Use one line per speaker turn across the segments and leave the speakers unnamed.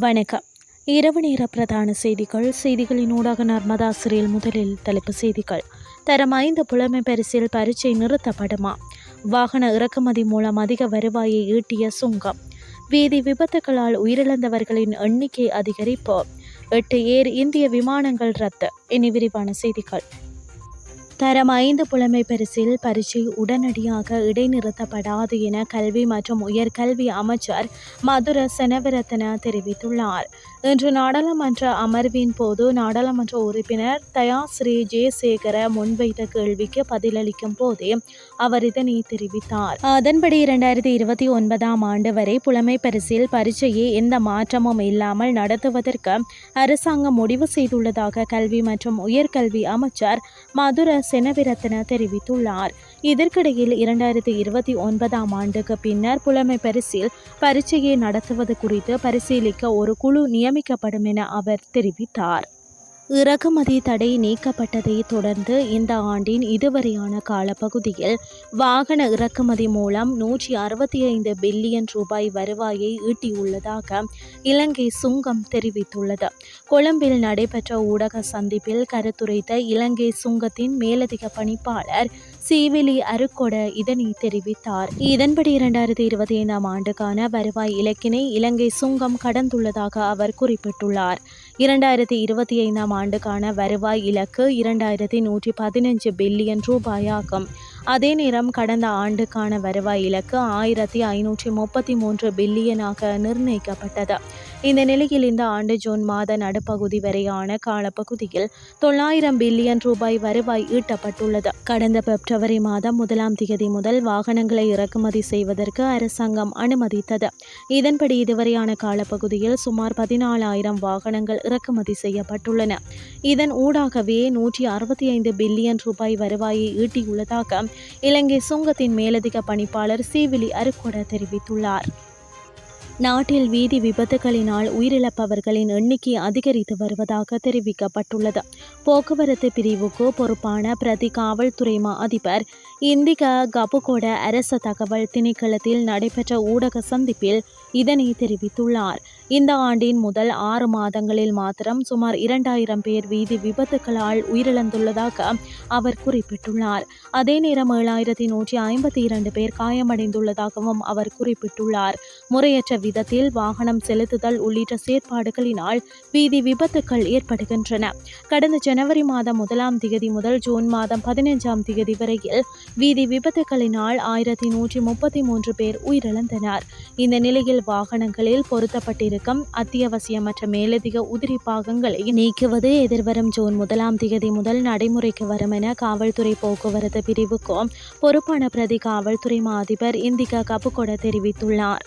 வணக்கம். இரவு நேர பிரதான செய்திகள். செய்திகளின் ஊடாக நர்மதா சிறையில் முதலில் தலைப்பு செய்திகள். தரம் ஐந்து புலமை பரிசில் பரீட்சை நிறுத்தப்படுமா வாகன இறக்குமதி மூலம் அதிக வருவாயை ஈட்டிய சுங்கம். வீதி விபத்துகளால் உயிரிழந்தவர்களின் எண்ணிக்கை அதிகரிப்பு. எட்டு ஏர் இந்திய விமானங்கள் ரத்து. இனி விரிவான செய்திகள். தரம் ஐந்து புலமை பரிசில் பரீட்சை உடனடியாக இடைநிறுத்தப்படாது என கல்வி மற்றும் உயர்கல்வி அமைச்சர் மதுர செனவரத்ன தெரிவித்துள்ளார். இன்று நாடாளுமன்ற அமர்வின் போது நாடாளுமன்ற உறுப்பினர் தயா ஸ்ரீ ஜெயசேகர முன்வைத்த கேள்விக்கு பதிலளிக்கும் போதே அவர் இதனை தெரிவித்தார். அதன்படி இரண்டாயிரத்தி இருபத்தி ஒன்பதாம் ஆண்டு வரை புலமை பரிசில் பரீட்சையை எந்த மாற்றமும் இல்லாமல் நடத்துவதற்கு அரசாங்கம் முடிவு செய்துள்ளதாக கல்வி மற்றும் உயர்கல்வி அமைச்சர் மதுர செனவிரத்ன தெரிவித்துள்ளார். இதற்கிடையில் இரண்டாயிரத்தி இருபத்தி ஒன்பதாம் ஆண்டுக்கு பின்னர் புலமை பரிசில் பரீட்சையை நடத்துவது குறித்து பரிசீலிக்க ஒரு குழு நியமிக்கப்படும் என அவர் தெரிவித்தார். இறக்குமதி தடை நீக்கப்பட்டதை தொடர்ந்து இந்த ஆண்டின் இதுவரையான காலப்பகுதியில் வாகன இறக்குமதி மூலம் நூற்றி அறுபத்தி ஐந்து பில்லியன் ரூபாய் வருவாயை ஈட்டியுள்ளதாக இலங்கை சுங்கம் தெரிவித்துள்ளது. கொழும்பில் நடைபெற்ற ஊடக சந்திப்பில் கருத்துரைத்த இலங்கை சுங்கத்தின் மேலதிக பணிப்பாளர் சீவிலி அருக்கொட இதனை தெரிவித்தார். இதன்படி இரண்டாயிரத்தி இருபத்தி ஐந்தாம் ஆண்டுக்கான வருவாய் இலக்கினை இலங்கை சுங்கம் கடந்துள்ளதாக அவர் குறிப்பிட்டுள்ளார். இரண்டாயிரத்தி இருபத்தி ஐந்தாம் ஆண்டுக்கான வருவாய் இலக்கு இரண்டாயிரத்தி நூற்றி பதினஞ்சு பில்லியன் ரூபாயாகும். அதே நேரம் கடந்த ஆண்டுக்கான வருவாய் இலக்கு ஆயிரத்தி ஐநூற்றி முப்பத்தி மூன்று பில்லியனாக நிர்ணயிக்கப்பட்டது. இந்த நிலையில் இந்த ஆண்டு ஜூன் மாத நடுப்பகுதி வரையான காலப்பகுதியில் தொள்ளாயிரம் பில்லியன் ரூபாய் வருவாய் ஈட்டப்பட்டுள்ளது. கடந்த பிப்ரவரி மாதம் முதலாம் தேதி முதல் வாகனங்களை இறக்குமதி செய்வதற்கு அரசாங்கம் அனுமதித்தது. இதன்படி இதுவரையான காலப்பகுதியில் சுமார் பதினாலாயிரம் வாகனங்கள் இறக்குமதி செய்யப்பட்டுள்ளன. இதன் ஊடாகவே நூற்றி அறுபத்தி ஐந்து பில்லியன் ரூபாய் வருவாயை ஈட்டியுள்ளதாக இலங்கை சுங்கத்தின் மேலதிக பணிப்பாளர் சிவிலி அருக்கொட தெரிவித்துள்ளார். நாட்டில் வீதி விபத்துகளினால் உயிரிழப்பவர்களின் எண்ணிக்கை அதிகரித்து வருவதாக தெரிவிக்கப்பட்டுள்ளது. போக்குவரத்து பிரிவுக்கு பொறுப்பான பிரதி காவல்துறை மா அதிபர் இந்திக கபுகோட அரச தகவல் திணைக்களத்தில் நடைபெற்ற ஊடக சந்திப்பில் இதனை தெரிவித்துள்ளார். இந்த ஆண்டின் முதல் ஆறு மாதங்களில் மாத்திரம் சுமார் இரண்டாயிரம் பேர் வீதி விபத்துகளால் உயிரிழந்துள்ளதாக அவர் குறிப்பிட்டுள்ளார். அதே நேரம் ஏழாயிரத்தி நூற்றி ஐம்பத்தி இரண்டு பேர் காயமடைந்துள்ளதாகவும் அவர் குறிப்பிட்டுள்ளார். முறையற்ற விதத்தில் வாகனம் செலுத்துதல் உள்ளிட்ட செயற்பாடுகளினால் வீதி விபத்துக்கள் ஏற்படுகின்றன. கடந்த ஜனவரி மாதம் முதலாம் திகதி முதல் ஜூன் மாதம் பதினைஞ்சாம் திகதி வரையில் வீதி விபத்துகளினால் ஆயிரத்தி நூற்றி முப்பத்தி மூன்று பேர் உயிரிழந்தனர். இந்த நிலையில் வாகனங்களில் பொருத்தப்பட்டிருக்கும் அத்தியாவசியமற்ற மேலதிக உதிரி பாகங்களை நீக்குவது எதிர்வரும் ஜூன் முதலாம் திகதி முதல் நடைமுறைக்கு வரும் என காவல்துறை போக்குவரத்து பிரிவுக்கும் பொறுப்பான பிரதி காவல்துறை மா அதிபர் இந்திகா கபுகொட தெரிவித்துள்ளார்.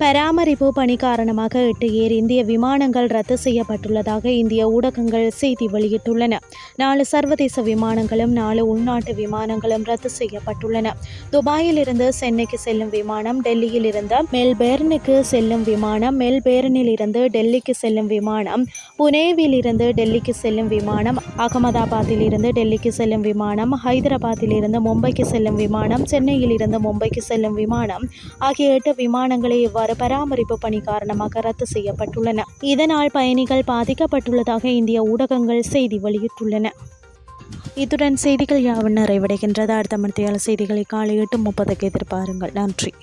பராமரிப்பு பணி காரணமாக எட்டு ஏர் இந்திய விமானங்கள் ரத்து செய்யப்பட்டுள்ளதாக இந்திய ஊடகங்கள் செய்தி வெளியிட்டுள்ளன. நாலு சர்வதேச விமானங்களும் நாலு உள்நாட்டு விமானங்களும் ரத்து செய்யப்பட்டுள்ளன. துபாயில் இருந்து சென்னைக்கு செல்லும் விமானம் டெல்லியில் இருந்து மெல்பேர்னுக்கு செல்லும் விமானம் மெல்பேர்னில் இருந்து டெல்லிக்கு செல்லும் விமானம் புனேவில் இருந்து டெல்லிக்கு செல்லும் விமானம் அகமதாபாத்தில் இருந்து டெல்லிக்கு செல்லும் விமானம் ஹைதராபாத்தில் இருந்து மும்பைக்கு செல்லும் விமானம் சென்னையில் இருந்து மும்பைக்கு செல்லும் விமானம் ஆகிய எட்டு விமானங்களை இவ்வாறு பராமரிப்பு பணி காரணமாக ரத்து செய்யப்பட்டுள்ளன. இதனால் பயணிகள் பாதிக்கப்பட்டுள்ளதாக இந்திய ஊடகங்கள் செய்தி வெளியிட்டுள்ளன. இத்துடன் செய்திகள் யாவும் நிறைவடைகின்றது? அடுத்த மத்தியால செய்திகளை காலை எட்டு முப்பதுக்கு எதிர்பாருங்கள். நன்றி.